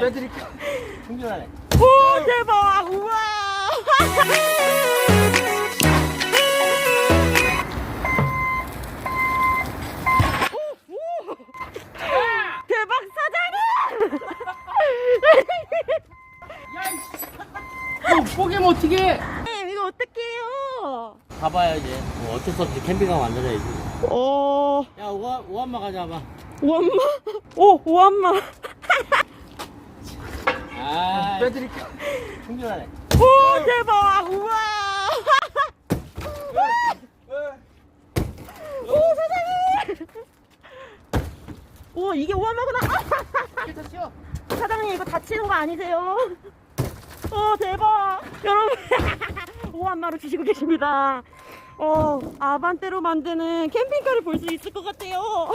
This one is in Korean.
빼드릴까? 충분하네. 오 대박 우와 오, 오. 대박 사장님 어, 어떻게? 이거 어떡해요 가봐야 이제. 뭐 어쩔 수 없이 캠핑카 만들어야지. 어 야, 오한, 오한마 가져와봐. 오한마 오 오한마 아, 빼드릴까? 충분하네. 오 대박 우와 오 사장님 오 이게 오한마구나 괜찮죠? 사장님 이거 다치는 거 아니세요? 어 대박 여러분 오한마로 주시고 계십니다 어 아반떼로 만드는 캠핑카를 볼 수 있을 것 같아요